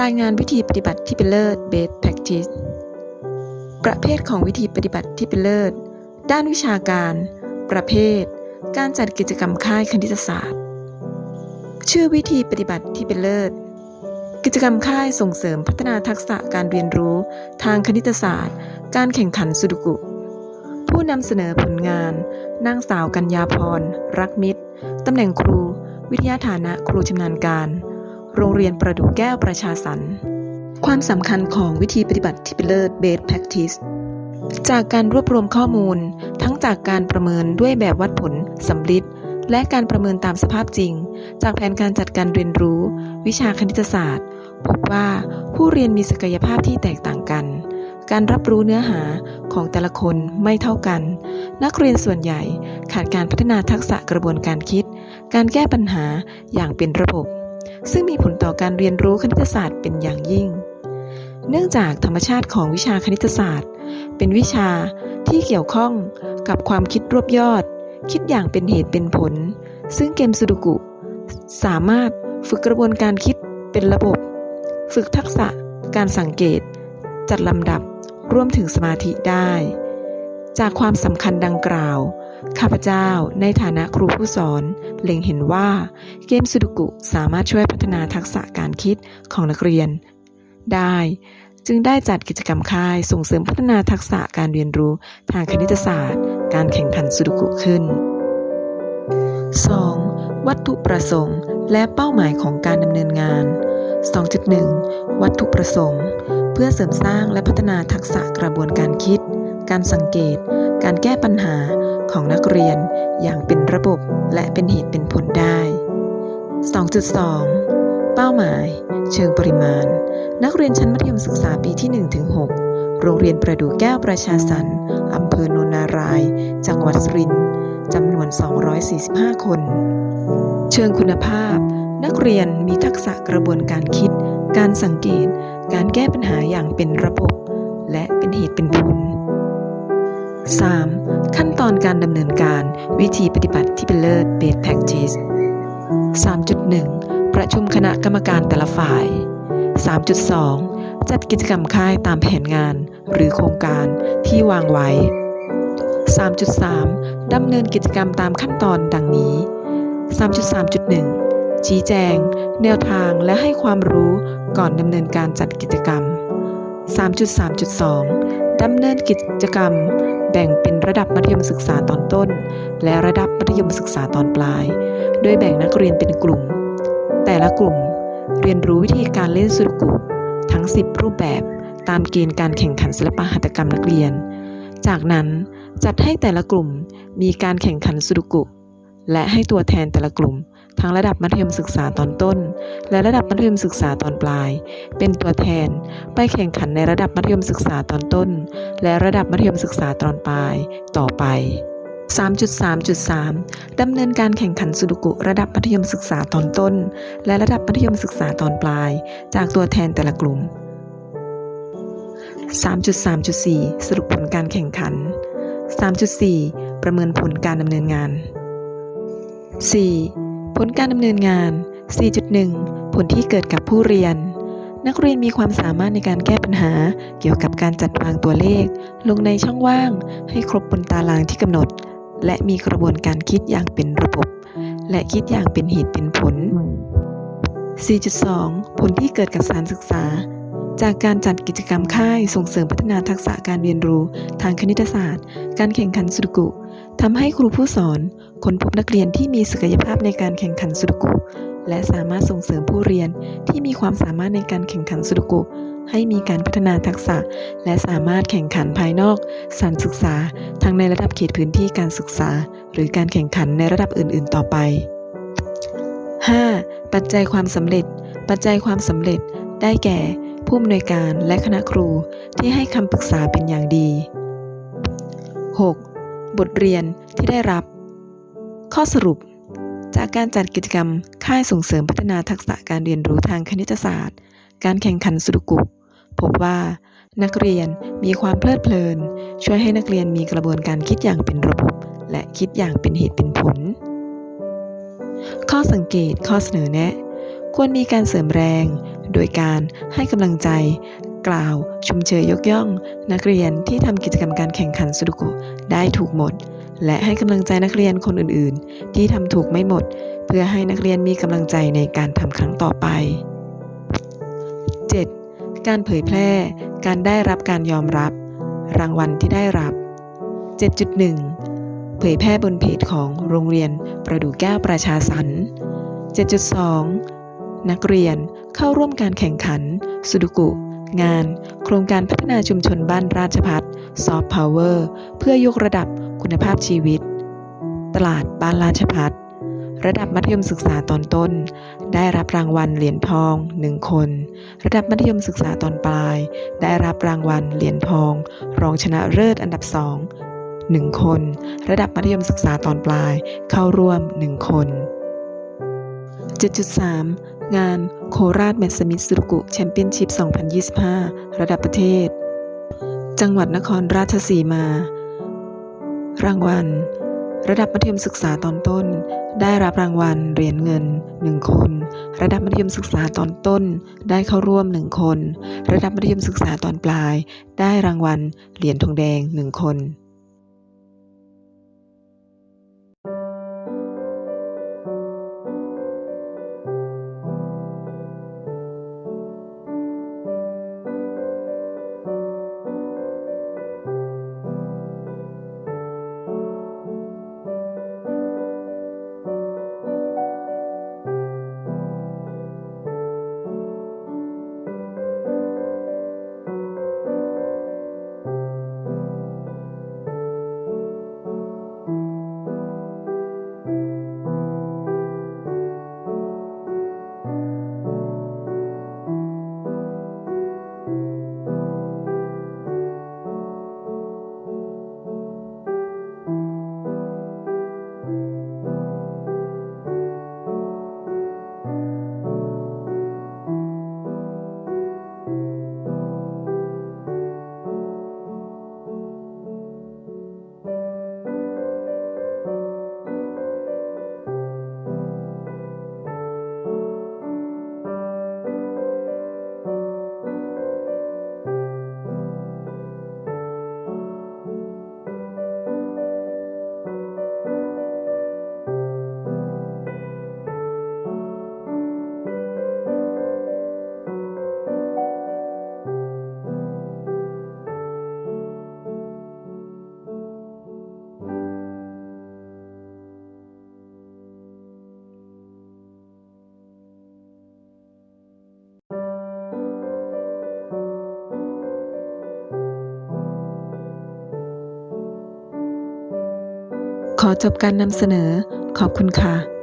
รายงานวิธีปฏิบัติที่เป็นเลิศ Best Practice ประเภทของวิธีปฏิบัติที่เป็นเลิศ ด้านวิชาการ ประเภท การจัดกิจกรรมค่ายคณิตศาสตร์ ชื่อวิธีปฏิบัติที่เป็นเลิศ กิจกรรมค่ายส่งเสริมพัฒนาทักษะการเรียนรู้ ทางคณิตศาสตร์ การแข่งขันสุดุกุ ผู้นำเสนอผลงานนางสาวกัญญาพร รักมิตรตำแหน่งครู วิทยาฐานะครูชำนาญการ โรงเรียนประดูแก้วประชาสรรค์ความสำคัญของวิธีปฏิบัติที่เป็นเลิศ Best Practice จากการรวบรวมข้อมูล ทั้งจากการประเมินด้วยแบบวัดผลสำลิดและการประเมินตามสภาพจริง จากแผนการจัดการเรียนรู้ วิชาคณิตศาสตร์ พบว่าผู้เรียนมีศักยภาพที่แตกต่างกัน การรับรู้เนื้อหาของแต่ละคนไม่เท่ากัน นักเรียนส่วนใหญ่ขาดการพัฒนาทักษะกระบวนการคิด การแก้ปัญหาอย่างเป็นระบบ ซึ่งมีผลต่อการเรียนรู้คณิตศาสตร์เป็นอย่างยิ่ง เนื่องจากธรรมชาติของวิชาคณิตศาสตร์ เป็นวิชาที่เกี่ยวข้องกับความคิดรวบยอด คิดอย่างเป็นเหตุเป็นผล ซึ่งเกมสุดุกุ สามารถฝึกกระบวนการคิดเป็นระบบ ฝึกทักษะการสังเกต จัดลำดับรวมถึงสมาธิได้ จากความสำคัญดังกล่าว ข้าพเจ้าในฐานะครูผู้สอน เล็งเห็นว่าเกมสุดุกุสามารถช่วยพัฒนาทักษะการคิดของนักเรียน ได้ จึงได้จัดกิจกรรมค่ายส่งเสริมพัฒนาทักษะการเรียนรู้ทางคณิตศาสตร์ การแข่งขันสุดุกุขึ้น 2. วัตถุประสงค์ และเป้าหมายของการดำเนินงาน 2.1 วัตถุประสงค์ เพื่อเสริมสร้างและพัฒนาทักษะกระบวนการคิด การสังเกต การแก้ปัญหา ของนักเรียนอย่างเป็นระบบและเป็นเหตุเป็นผลได้ 2.2 เป้าหมาย เชิงปริมาณ นักเรียนชั้นมัธยมศึกษาปีที่ 1-6 โรงเรียนประดูแก้วประชาสรรค์อำเภอโนนนาราย จังหวัดสุรินทร์จำนวน 245 คน เชิงคุณภาพ นักเรียนมีทักษะกระบวนการคิด การสังเกต การแก้ปัญหาอย่างเป็นระบบ และเป็นเหตุเป็นผล 3. ขั้นตอนการดำเนินการวิธีปฏิบัติที่เป็นเลิศ Best Practice 3.1 ประชุมคณะกรรมการแต่ละฝ่าย 3.2 จัดกิจกรรมค่ายตามแผนงาน หรือโครงการที่วางไว้ 3.3 ดำเนินกิจกรรมตามขั้นตอนดังนี้ 3.3.1 ชี้แจง แนวทางและให้ความรู้ก่อนดำเนินการจัดกิจกรรม 3.3.2 ดำเนินกิจกรรม แบ่งเป็นระดับมัธยมศึกษาตอนต้น และระดับมัธยมศึกษาตอนปลาย โดยแบ่งนักเรียนเป็นกลุ่ม แต่ละกลุ่มเรียนรู้วิธีการเล่นสุดกุทั้ง 10 รูปแบบตามเกณฑ์การแข่งขันศิลปะหัตถกรรมนักเรียน จากนั้นจัดให้แต่ละกลุ่มมีการแข่งขันสุดกุและให้ตัวแทนแต่ละกลุ่ม ทั้งระดับมัธยมศึกษาตอนต้น และระดับมัธยมศึกษาตอนปลาย เป็นตัวแทน ไปแข่งขันในระดับมัธยมศึกษาตอนต้น และระดับมัธยมศึกษาตอนปลาย ต่อไป 3.3.3 ดำเนินการแข่งขันสุดุกุระดับมัธยมศึกษาตอนต้น และระดับมัธยมศึกษาตอนปลาย จากตัวแทนแต่ละกลุ่ม 3.3.4 สรุปผลการแข่งขัน 3.4 ประเมินผลการดำเนินงาน 4. ผลการดำเนินงาน 4.1 ผลที่เกิดกับผู้เรียน นักเรียนมีความสามารถในการแก้ปัญหา เกี่ยวกับการจัดวางตัวเลข ลงในช่องว่าง ให้ครบบนตารางที่กำหนด และมีกระบวนการคิดอย่างเป็นระบบ และคิดอย่างเป็นเหตุเป็นผล 4.2 ผลที่เกิดกับสารศึกษา จากการจัดกิจกรรมค่ายส่งเสริมพัฒนาทักษะการเรียนรู้ ทางคณิตศาสตร์ การแข่งขันสุดกุทำให้ครูผู้สอน ค้นพบนักเรียนที่มีศักยภาพในการแข่งขันสุดกุและสามารถส่งเสริมผู้เรียนที่มีความสามารถในการแข่งขันสุดกุให้มีการพัฒนาทักษะ และสามารถแข่งขันภายนอกสถานศึกษา ทั้งในระดับเขตพื้นที่การศึกษา หรือการแข่งขันในระดับอื่น ๆ ต่อไป 5. ปัจจัยความสำเร็จ ปัจจัยความสำเร็จ ได้แก่ ผู้อำนวยการและคณะครูที่ให้คำปรึกษาเป็นอย่างดี 6. บทเรียนที่ได้รับ ข้อสรุป จากการจัดกิจกรรม ค่ายส่งเสริมพัฒนาทักษะการเรียนรู้ทางคณิตศาสตร์ การแข่งขันสุดกุ พบว่า นักเรียนมีความเพลิดเพลิน ช่วยให้นักเรียนมีกระบวนการคิดอย่างเป็นระบบ และคิดอย่างเป็นเหตุเป็นผล ข้อสังเกตข้อเสนอแนะ ควรมีการเสริมแรง โดยการให้กำลังใจกล่าว ชมเชยยกย่อง นักเรียนที่ทำกิจกรรมการแข่งขันสุดุกุได้ถูกหมด และให้กำลังใจนักเรียนคนอื่นๆ ที่ทำถูกไม่หมด เพื่อให้นักเรียนมีกำลังใจในการทำครั้งต่อไป 7. การเผยแพร่ การได้รับการยอมรับ รางวัลที่ได้รับ 7.1 เผยแพร่บนเพจของโรงเรียนประดูแก้วประชาสรรค์7.2 นักเรียนเข้าร่วมการแข่งขัน สุดุกุ งาน โครงการพัฒนาชุมชนบ้านราชพัฒน ซอฟต์พาวเวอร์เพื่อยกระดับคุณภาพชีวิต ตลาดบ้านราชพัฒระดับมัธยมศึกษาตอนต้น ได้รับรางวัลเหรียญทอง 1 คน ระดับมัธยมศึกษาตอนปลาย ได้รับรางวัลเหรียญทอง รองชนะเลิศอันดับ2 1คน ระดับมัธยมศึกษาตอนปลายเข้าร่วม 1 คน 7.3 งานโคราชแมตสมิธสุรุกุแชมเปี้ยนชิพ 2025 ระดับประเทศ จังหวัดนครราชสีมา รางวัล ระดับมัธยมศึกษาตอนต้น ได้รับรางวัลเหรียญเงิน 1 คน ระดับมัธยมศึกษาตอนต้น ได้เข้าร่วม 1 คน ระดับมัธยมศึกษาตอนปลาย ได้รางวัลเหรียญทองแดง 1 คน ขอจบการนำเสนอ ขอบคุณค่ะ